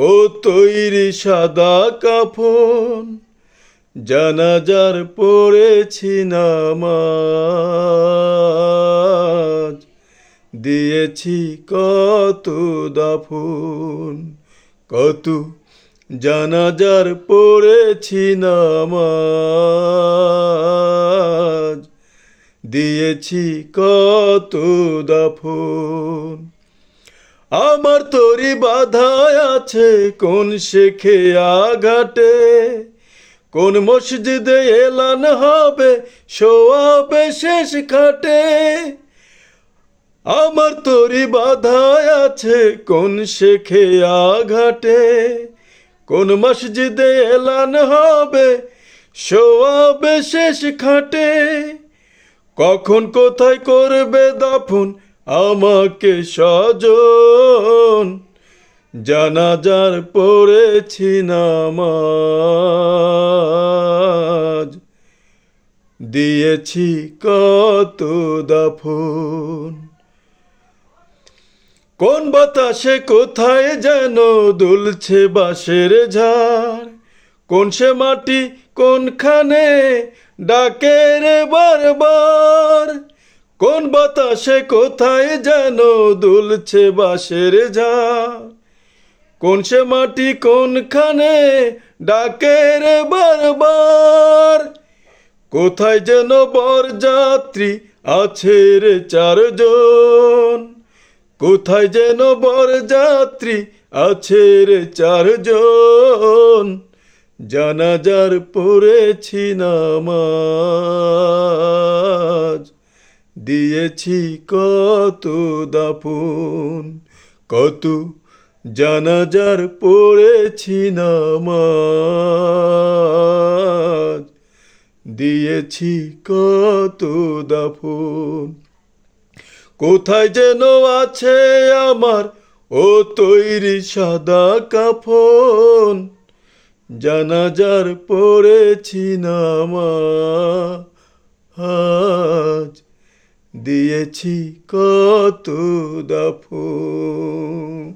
ও তৈরি সাদা কাফন, জানাজার পড়েছি নামাজ। দিয়েছি কত দাফন, কত জানাজার পড়েছি নামাজ। দিয়েছি কত দাফন আমার তরি বাধা আছে কোন শেখে আঘাটে কোন মসজিদে এলান হবে শোয়াবে শেষ খাটে? আমার তরি বাধা আছে কোন শেখে আঘাটে কোন মসজিদে এলান হবে শোয়াবে শেষ খাটে? কখন কোথায় করবে দাফন আমাকে সজন জানাজার পড়েছি নামাজ। দিয়েছি কত দাফন। কোন বাতাসে কোথায় যেন দুলছে বাঁশের ঝাড়। কোন সে মাটি কোনখানে ডাকে রে বারবার। কোন বাতাসে কোথায় যেন দুলছে বাঁশের যা কোন সে মাটি কোনখানে ডাকে রে বারবার? কোথায় যেন বরযাত্রী আছে রে চারজন? কোথায় যেন বরযাত্রী আছে রে চারজন? জানাজার পড়েছি নামাজ দিয়েছি কত দাফন, কত জানাজার পড়েছি নামাজ। দিয়েছি কত দাফন, কোথায় যেন আছে আমার ও তৈরি সাদা কাফন। জানাজার পড়েছি নামাজ। দিয়েছি কত দাফন